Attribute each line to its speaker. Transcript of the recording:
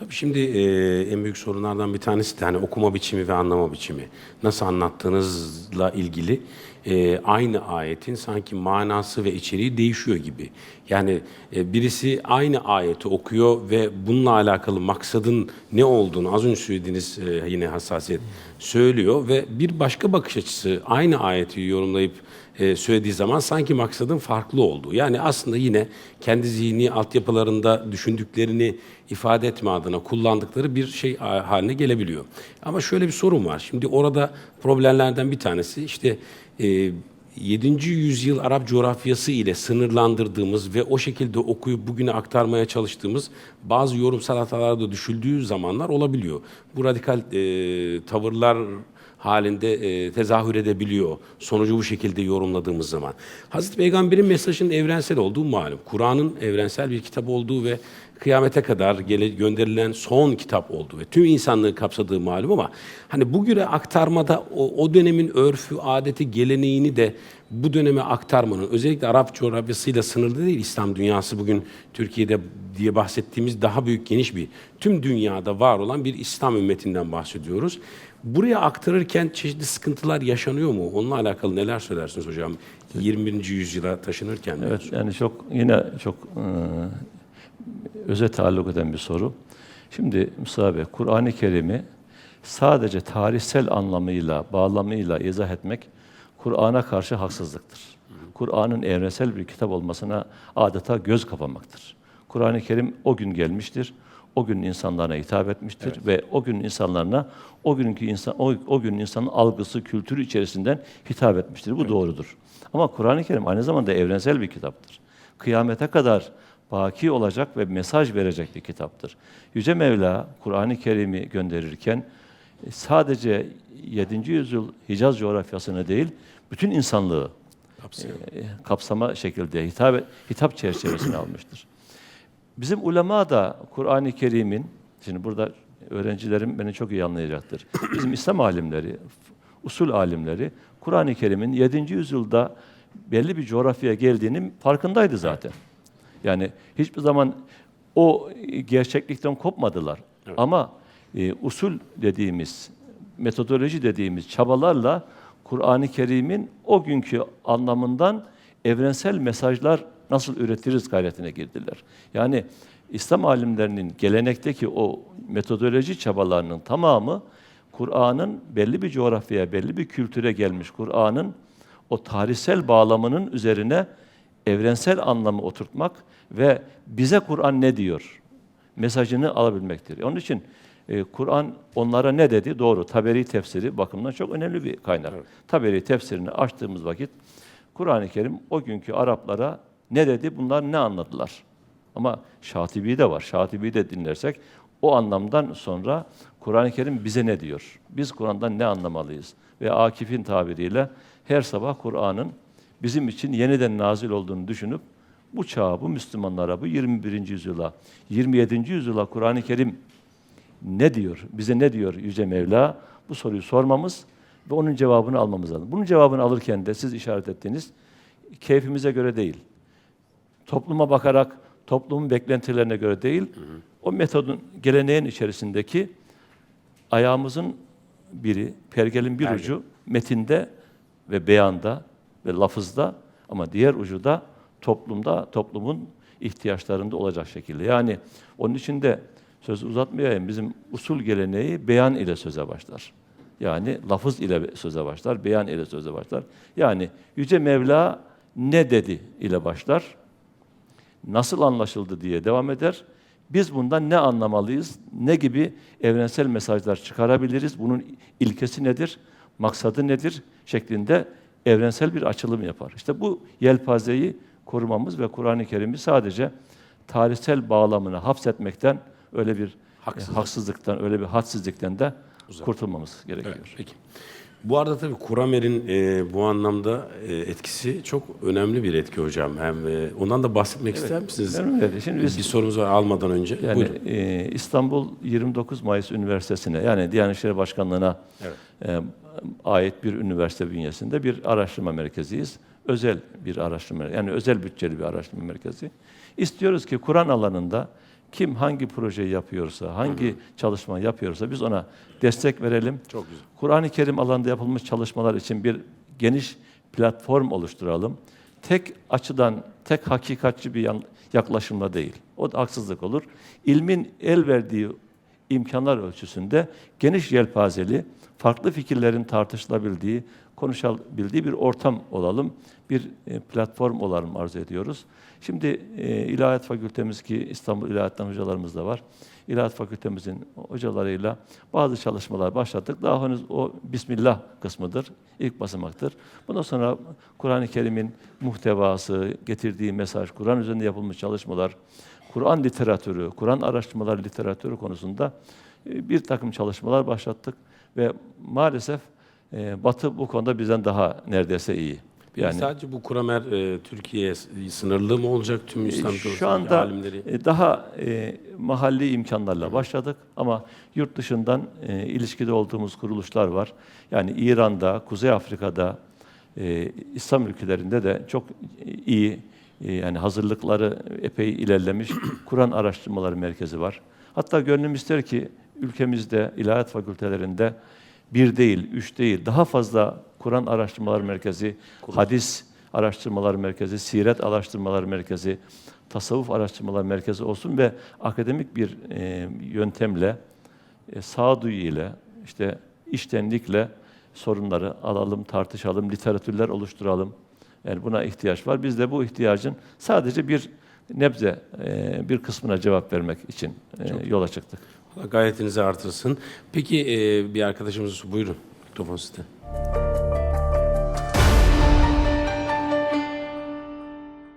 Speaker 1: Tabii şimdi e, en büyük sorunlardan bir tanesi de hani okuma biçimi ve anlama biçimi. Nasıl anlattığınızla ilgili e, aynı ayetin sanki manası ve içeriği değişiyor gibi. Yani e, birisi aynı ayeti okuyor ve bununla alakalı maksadın ne olduğunu az önce söylediğiniz e, yine hassasiyet söylüyor ve bir başka bakış açısı aynı ayeti yorumlayıp e, söylediği zaman sanki maksadın farklı olduğu. Yani aslında yine kendi zihni altyapılarında düşündüklerini ifade etme adına kullandıkları bir şey ha- haline gelebiliyor. Ama şöyle bir sorun var. Şimdi orada problemlerden bir tanesi işte e, 7. yüzyıl Arap coğrafyası ile sınırlandırdığımız ve o şekilde okuyup bugüne aktarmaya çalıştığımız bazı yorumsal hatalarda düşüldüğü zamanlar olabiliyor. Bu radikal e, tavırlar halinde e, tezahür edebiliyor. Sonucu bu şekilde yorumladığımız zaman. Hazreti Peygamber'in mesajının evrensel olduğu malum. Kur'an'ın evrensel bir kitap olduğu ve kıyamete kadar gele, gönderilen son kitap olduğu ve tüm insanlığı kapsadığı malum ama hani bugüne aktarmada o, o dönemin örfü, adeti, geleneğini de bu döneme aktarmanın özellikle Arap coğrafyasıyla sınırlı değil İslam dünyası bugün Türkiye'de diye bahsettiğimiz daha büyük geniş bir tüm dünyada var olan bir İslam ümmetinden bahsediyoruz. Buraya aktarırken çeşitli sıkıntılar yaşanıyor mu? Onunla alakalı neler söylersiniz hocam? 21. yüzyıla taşınırken.
Speaker 2: Evet, yani çok yine çok öze taalluk eden bir soru. Şimdi Musa Bey, Kur'an-ı Kerim'i sadece tarihsel anlamıyla, bağlamıyla izah etmek Kur'an'a karşı haksızlıktır. Kur'an'ın evrensel bir kitap olmasına adeta göz kapamaktır. Kur'an-ı Kerim o gün gelmiştir, o gün insanlarına hitap etmiştir ve o gün insanlarına o günkü insan o, o gün insanın algısı, kültürü içerisinden hitap etmiştir. Bu doğrudur. Ama Kur'an-ı Kerim aynı zamanda evrensel bir kitaptır. Kıyamete kadar baki olacak ve mesaj verecek bir kitaptır. Yüce Mevla Kur'an-ı Kerim'i gönderirken e, sadece 7. yüzyıl Hicaz coğrafyasını değil, bütün insanlığı
Speaker 1: Kapsıyor.
Speaker 2: e, kapsama şekilde hitap, hitap çerçevesine almıştır. Bizim ulema da Kur'an-ı Kerim'in, şimdi burada öğrencilerim beni çok iyi anlayacaktır. Bizim İslam alimleri, usul alimleri Kur'an-ı Kerim'in 7. yüzyılda belli bir coğrafyaya geldiğinin farkındaydı zaten. Yani hiçbir zaman o gerçeklikten kopmadılar. Ama e, usul dediğimiz, metodoloji dediğimiz çabalarla Kur'an-ı Kerim'in o günkü anlamından evrensel mesajlar nasıl üretiriz gayretine girdiler. Yani İslam alimlerinin gelenekteki o metodoloji çabalarının tamamı Kur'an'ın belli bir coğrafyaya, belli bir kültüre gelmiş Kur'an'ın o tarihsel bağlamının üzerine evrensel anlamı oturtmak ve bize Kur'an ne diyor mesajını alabilmektir. Onun için e, Kur'an onlara ne dedi? Doğru. Taberi tefsiri bakımından çok önemli bir kaynak. Taberi tefsirini açtığımız vakit Kur'an-ı Kerim o günkü Araplara ne dedi? Bunlar ne anladılar? Ama Şatibi de var. Şatibi de dinlersek o anlamdan sonra Kur'an-ı Kerim bize ne diyor? Biz Kur'an'dan ne anlamalıyız? Ve Akif'in tabiriyle her sabah Kur'an'ın bizim için yeniden nazil olduğunu düşünüp bu çağa, bu Müslümanlara, bu 21. yüzyıla, 27. yüzyıla Kur'an-ı Kerim ne diyor? Bize ne diyor Yüce Mevla? Bu soruyu sormamız ve onun cevabını almamız lazım. Bunun cevabını alırken de siz işaret ettiğiniz keyfimize göre değil. Topluma bakarak, toplumun beklentilerine göre değil, o metodun, geleneğin içerisindeki ayağımızın biri, pergelin bir
Speaker 1: Pergel.
Speaker 2: ucu metinde ve beyanda ve lafızda ama diğer ucu da toplumda, toplumun ihtiyaçlarında olacak şekilde. Yani onun için de sözü uzatmayayım. Bizim usul geleneği beyan ile söze başlar. Yani lafız ile söze başlar, beyan ile söze başlar. Yani Yüce Mevla ne dedi ile başlar, nasıl anlaşıldı diye devam eder. Biz bundan ne anlamalıyız, ne gibi evrensel mesajlar çıkarabiliriz, bunun ilkesi nedir, maksadı nedir şeklinde evrensel bir açılım yapar. İşte bu yelpazeyi korumamız ve Kur'an-ı Kerim'i sadece tarihsel bağlamına hapsetmekten öyle bir
Speaker 1: Haksızlık.
Speaker 2: e, haksızlıktan, öyle bir hadsizlikten de
Speaker 1: Uzak.
Speaker 2: kurtulmamız gerekiyor.
Speaker 1: Evet, peki. Bu arada tabii Kuramer'in e, bu anlamda e, etkisi çok önemli bir etki hocam. Hem e, ondan da bahsetmek ister misiniz?
Speaker 2: Ederim. Şimdi biz
Speaker 1: bir sorumuz var almadan önce.
Speaker 2: Yani
Speaker 1: Buyurun.
Speaker 2: e, İstanbul 29 Mayıs Üniversitesi'ne yani Diyanet İşleri Başkanlığı'na
Speaker 1: Evet.
Speaker 2: e, ait bir üniversite bünyesinde bir araştırma merkeziyiz. Özel bir araştırma, yani özel bütçeli bir araştırma merkezi. İstiyoruz ki Kur'an alanında Kim hangi projeyi yapıyorsa, hangi çalışma yapıyorsa biz ona destek verelim.
Speaker 1: Çok güzel.
Speaker 2: Kur'an-ı Kerim alanında yapılmış çalışmalar için bir geniş platform oluşturalım. Tek açıdan, tek hakikatçi bir yaklaşımla değil. O da haksızlık olur. İlmin el verdiği imkanlar ölçüsünde geniş yelpazeli, farklı fikirlerin tartışılabildiği, konuşabildiği bir ortam olalım. Bir e, platform olalım arzu ediyoruz. Şimdi e, İlahiyat Fakültemiz ki İstanbul İlahiyat'tan hocalarımız da var. İlahiyat Fakültemizin hocalarıyla bazı çalışmalar başlattık. Daha henüz o Bismillah kısmıdır, ilk basamaktır. Bundan sonra Kur'an-ı Kerim'in muhtevası, getirdiği mesaj, Kur'an üzerinde yapılmış çalışmalar, Kur'an literatürü, Kur'an araştırmaları literatürü konusunda e, bir takım çalışmalar başlattık ve maalesef e, Batı bu konuda bizden daha neredeyse iyi.
Speaker 1: Yani sadece bu Kuramer e, Türkiye sınırlı mı olacak tüm İslam
Speaker 2: E, Şu anda
Speaker 1: alimleri?
Speaker 2: e, daha e, mahalli imkanlarla başladık ama yurt dışından e, ilişkide olduğumuz kuruluşlar var. Yani İran'da, Kuzey Afrika'da, e, İslam ülkelerinde de çok iyi e, yani hazırlıkları epey ilerlemiş Kur'an Araştırmaları Merkezi var. Hatta gönlüm ister ki ülkemizde ilahiyat fakültelerinde bir değil, üç değil, daha fazla Kur'an Araştırmaları Merkezi, hadis Araştırmalar Merkezi, Siret Araştırmalar Merkezi, Tasavvuf Araştırmalar Merkezi olsun ve akademik bir e, yöntemle, e, sağduyu ile, işte iştenlikle sorunları alalım, tartışalım, literatürler oluşturalım. Yani buna ihtiyaç var. Biz de bu ihtiyacın sadece bir nebze, e, bir kısmına cevap vermek için e, yola çıktık.
Speaker 1: Gayretinizi artırsın. Peki e, bir arkadaşımız buyurun. Mikrofon sizde.